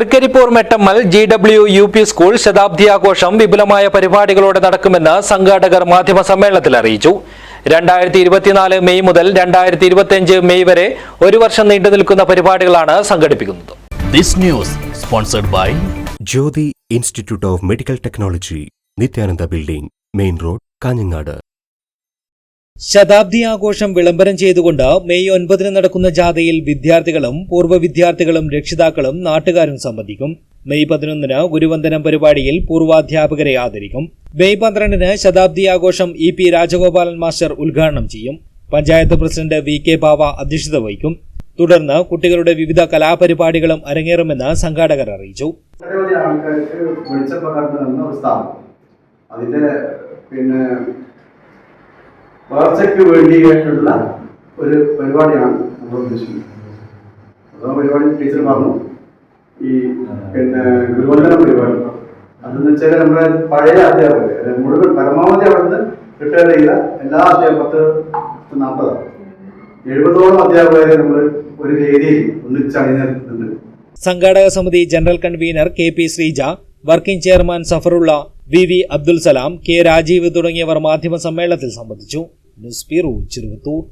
Trikaripur Mettammal G W U P school ശതാബ്ദി ആഘോഷം വിപുലമായ പരിപാടികളോടെ നടക്കുമെന്ന് സംഘാടകർ മാധ്യമ സമ്മേളനത്തിൽ അറിയിച്ചു. രണ്ടായിരത്തി ഇരുപത്തിനാല് മെയ് മുതൽ രണ്ടായിരത്തി ഇരുപത്തിയഞ്ച് മെയ് വരെ ഒരു വർഷം നീണ്ടു നിൽക്കുന്ന പരിപാടികളാണ് സംഘടിപ്പിക്കുന്നത്. This news sponsored by Jyothi institute of medical technology Nithyananda building main road Kanhangad. ശതാബ്ദി ആഘോഷം വിളംബരം ചെയ്തുകൊണ്ട് മെയ് ഒൻപതിന് നടക്കുന്ന ജാഥയിൽ വിദ്യാർത്ഥികളും പൂർവ വിദ്യാർത്ഥികളും രക്ഷിതാക്കളും നാട്ടുകാരും സംബന്ധിക്കും. മെയ് പതിനൊന്നിന് ഗുരുവന്ദനം പരിപാടിയിൽ പൂർവാധ്യാപകരെ ആദരിക്കും. മെയ് പന്ത്രണ്ടിന് ശതാബ്ദി ആഘോഷം ഇ പി രാജഗോപാലൻ മാസ്റ്റർ ഉദ്ഘാടനം ചെയ്യും. Panchayat president V K Bava അധ്യക്ഷത വഹിക്കും. തുടർന്ന് കുട്ടികളുടെ വിവിധ കലാപരിപാടികളും അരങ്ങേറുമെന്ന് സംഘാടകർ അറിയിച്ചു. അതിന്റെ പിന്നെ വളർച്ചയ്ക്ക് വേണ്ടിയിട്ടുള്ള ഒരു പരിപാടിയാണ് നമ്മൾ ഉദ്ദേശിക്കുന്നത്. അഥവാ പരിപാടി ടീച്ചർ പറഞ്ഞു. ഈ പിന്നെ ഗുരുവന്ദന പരിപാടി. അതെന്ന് വെച്ചാൽ നമ്മുടെ പഴയ അധ്യാപകർ മുഴുവൻ പരമാവധി അവിടുന്ന് റിട്ടയർ ചെയ്ത എല്ലാ അധ്യാപകർ പത്ത് നാൽപ്പതാണ് എഴുപതോളം അധ്യാപകരെ നമ്മൾ ഒരു വേദിയിൽ ഒന്നിച്ചണിഞ്ഞിട്ടുണ്ട് സംഘാടക സമിതി general convener K P Sreeja working chairman Safarulla V V Abdul Salam K Rajeev തുടങ്ങിയവർ മാധ്യമ സമ്മേളനത്തിൽ സംബന്ധിച്ചു. نصبر جروتو